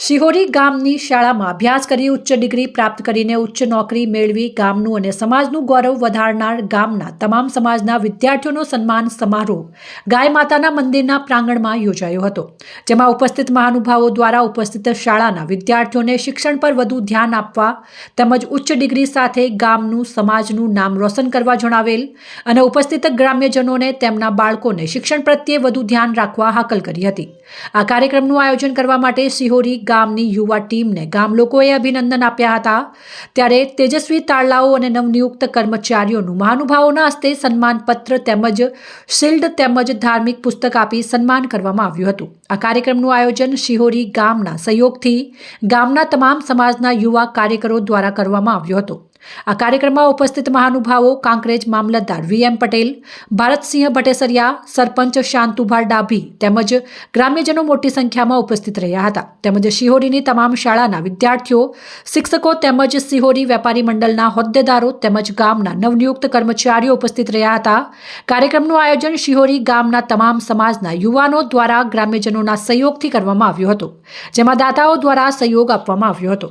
શિહોરી ગામની શાળામાં અભ્યાસ કરી ઉચ્ચ ડિગ્રી પ્રાપ્ત કરીને ઉચ્ચ નોકરી મેળવી ગામનું અને સમાજનું ગૌરવ વધારનાર ગામના તમામ સમાજના વિદ્યાર્થીઓનો સન્માન સમારોહ ગાય માતાના મંદિરના પ્રાંગણમાં યોજાયો હતો, જેમાં ઉપસ્થિત મહાનુભાવો દ્વારા ઉપસ્થિત શાળાના વિદ્યાર્થીઓને શિક્ષણ પર વધુ ધ્યાન આપવા તેમજ ઉચ્ચ ડિગ્રી સાથે ગામનું સમાજનું નામ રોશન કરવા જણાવેલ અને ઉપસ્થિત ગ્રામ્યજનોને તેમના બાળકોને શિક્ષણ પ્રત્યે વધુ ધ્યાન રાખવા હાકલ કરી હતી. આ કાર્યક્રમનું આયોજન કરવા માટે સિહોરી ગામની યુવા ટીમને ગામ લોકોએ અભિનંદન આપ્યા હતા. ત્યારે તેજસ્વી તાળલાઓ અને નવનિયુક્ત કર્મચારીઓનું મહાનુભાવોના હસ્તે સન્માનપત્ર તેમજ શિલ્ડ તેમજ ધાર્મિક પુસ્તક આપી સન્માન કરવામાં આવ્યું હતું. આ કાર્યક્રમનું આયોજન શિહોરી ગામના સહયોગથી ગામના તમામ સમાજના યુવા કાર્યકરો દ્વારા કરવામાં આવ્યો હતો. આ કાર્યક્રમમાં ઉપસ્થિત મહાનુભાવો, કાંકરેજ મામલતદાર વી એમ પટેલ, ભારતસિંહ ભટેસરિયા, સરપંચ શાંતુભાઈ ડાભી તેમજ ગ્રામ્યજનો મોટી સંખ્યામાં ઉપસ્થિત રહ્યા હતા. તેમજ શિહોરીની તમામ શાળાના વિદ્યાર્થીઓ, શિક્ષકો તેમજ શિહોરી વેપારી મંડળના હોદ્દેદારો તેમજ ગામના નવનિયુક્ત કર્મચારીઓ ઉપસ્થિત રહ્યા હતા. કાર્યક્રમનું આયોજન શિહોરી ગામના તમામ સમાજના યુવાનો દ્વારા ગ્રામ્યજનોના સહયોગથી કરવામાં આવ્યું હતું, જેમાં દાતાઓ દ્વારા સહયોગ આપવામાં આવ્યો હતો.